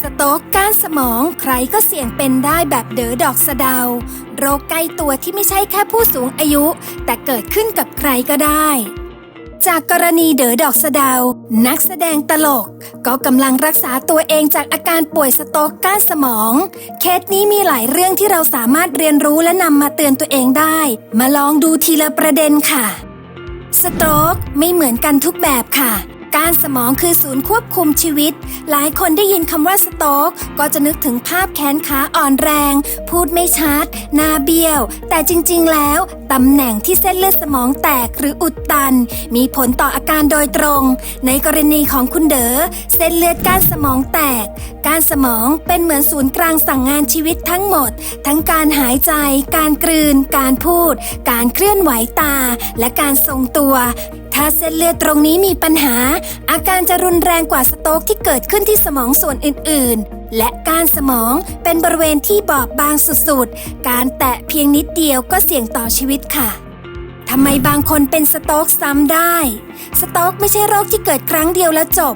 สโตรกก้านสมองใครก็เสี่ยงเป็นได้แบบเด๋อดอกสะเดา โรคใกล้ตัวที่ไม่ใช่แค่ผู้สูงอายุ แต่เกิดขึ้นกับใครก็ได้ จากกรณีเด๋อดอกสะเดา นักแสดงตลก ก็กำลังรักษาตัวเองจากอาการป่วยสโตกก้านสมอง เคสนี้มีหลายเรื่องที่เราสามารถเรียนรู้และนำมาเตือนตัวเองได้ มาลองดูทีละประเด็นค่ะ สโตรกไม่เหมือนกันทุกแบบค่ะ การสมองคือศูนย์ควบคุมชีวิต หลายคนได้ยินคำว่าสโตรกก็จะนึกถึงภาพแขนขาอ่อนแรง พูดไม่ชัด หน้าเบี้ยว แต่จริงๆ แล้ว ตำแหน่งที่เส้นเลือดสมองแตกหรืออุดตัน มีผลต่ออาการโดยตรง ในกรณีของคุณเด๋อเส้นเลือดก้านสมองแตกการสมองเป็นเหมือนศูนย์กลางสั่งงานชีวิตทั้งหมด ทั้งการหายใจ การกลืน การพูด การเคลื่อนไหวตา และการทรงตัว ถ้าเส้นเลือดตรงนี้มีปัญหา อาการจะรุนแรงกว่าสโตรกที่เกิดขึ้นที่สมองส่วนอื่น ๆ และการสมองเป็นบริเวณที่บอบบางสุด ๆ การแตะเพียงนิดเดียวก็เสี่ยงต่อชีวิตค่ะทำไมบางคนเป็นสโตกซ้ำได้ สโตกไม่ใช่โรคที่เกิดครั้งเดียวแล้วจบ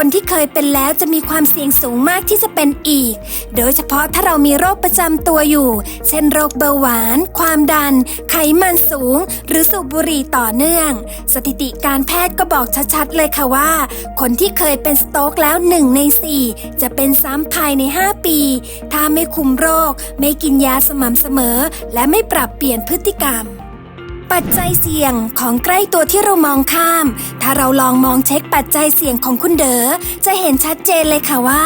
คนที่เคยเป็นแล้วจะมีความเสี่ยงสูงมากที่จะเป็นอีก โดยเฉพาะถ้าเรามีโรคประจำตัวอยู่ เช่นโรคเบาหวาน ความดัน ไขมันสูง หรือสูบบุหรี่ต่อเนื่อง สถิติการแพทย์ก็บอกชัดๆเลยค่ะว่า คนที่เคยเป็นสโตรกแล้วหนึ่งในสี่จะเป็นซ้ำภายใน 5 ปี ถ้าไม่คุมโรค ไม่กินยาสม่ำเสมอ และไม่ปรับเปลี่ยนพฤติกรรม ปัจจัยเสี่ยงของใกล้ตัวที่เรามองข้าม ถ้าเราลองมองเช็คปัจจัยเสี่ยงของคุณเดอ๋อจะเห็นชัดเจนเลยค่ะว่า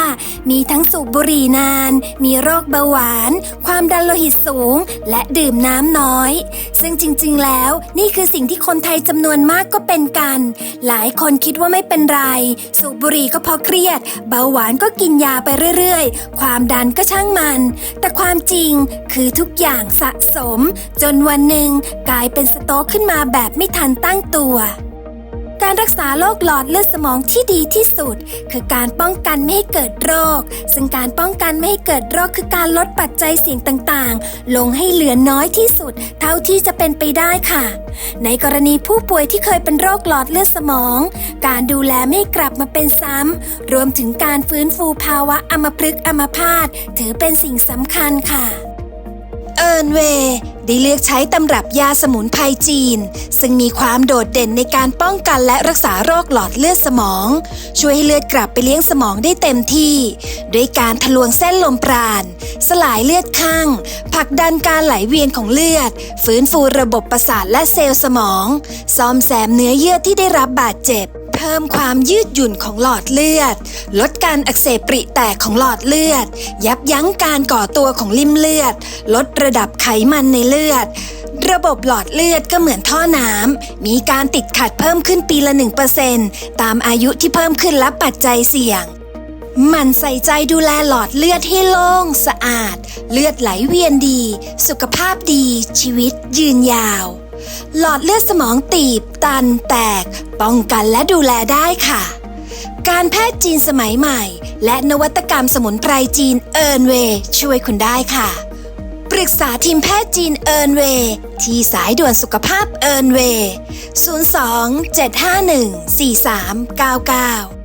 มีทั้งสูบบุหรี่นาน มีโรคเบาหวาน ความดันโลหิตสูง และดื่มน้ำน้อย ซึ่งจริง ๆ แล้ว นี่คือสิ่งที่คนไทยจำนวนมากก็เป็นกัน หลายคนคิดว่าไม่เป็นไร สูบบุหรี่ก็พราะเครียด เบาหวานก็กินยาไปเรื่อย ๆ ความดันก็ช่างมัน แต่ความจริงคือทุกอย่างสะสม จนวันหนึ่งกลายเป็นสโตกขึ้นมาแบบไม่ทันตั้งตัว การรักษาโรคหลอดเลือดสมองที่ดีที่สุด คือการป้องกันไม่ให้เกิดโรค ซึ่งการป้องกันไม่ให้เกิดโรคคือการลดปัจจัยเสี่ยงต่างๆ ลงให้เหลือน้อยที่สุด เท่าที่จะเป็นไปได้ค่ะ ในกรณีผู้ป่วยที่เคยเป็นโรคหลอดเลือดสมอง การดูแลไม่กลับมาเป็นซ้ำรวมถึงการฟื้นฟูภาวะอัมพฤกษ์อัมพาตถือเป็นสิ่งสำคัญค่ะเอิร์นเวย์ ได้เลือกใช้ตำรับยาสมุนไพรจีน ซึ่งมีความโดดเด่นในการป้องกันและรักษาโรคหลอดเลือดสมอง ช่วยให้เลือดกลับไปเลี้ยงสมองได้เต็มที่ ด้วยการทะลวงเส้นลมปราณ สลายเลือดข้างผลักดันการไหลเวียนของเลือด ฟื้นฟูระบบประสาทและเซลล์สมอง ซ่อมแซมเนื้อเยื่อที่ได้รับบาดเจ็บ พิ่มความยืดหยุ่นของหลอดเลือด ลดการอักเสบปริแตกของหลอดเลือด ยับยั้งการก่อตัวของลิ่มเลือด ลดระดับไขมันในเลือด ระบบหลอดเลือดก็เหมือนท่อน้ำ มีการติดขัดเพิ่มขึ้นปีละ 1%ตามอายุที่เพิ่มขึ้นและปัจจัยเสี่ยงมันใส่ใจดูแลหลอดเลือดให้โล่งสะอาด เลือดไหลเวียนดี สุขภาพดี ชีวิตยืนยาว หลอดเลือดสมองตีบ ตันแตก ป้องกันและดูแลได้ค่ะ การแพทย์จีนสมัยใหม่ และนวัตกรรมสมุนไพรจีนเอิร์นเวย์ช่วยคุณได้ค่ะ ปรึกษาทีมแพทย์จีนเอิร์นเวย์ที่สายด่วนสุขภาพเอิร์นเวย์02 751 4399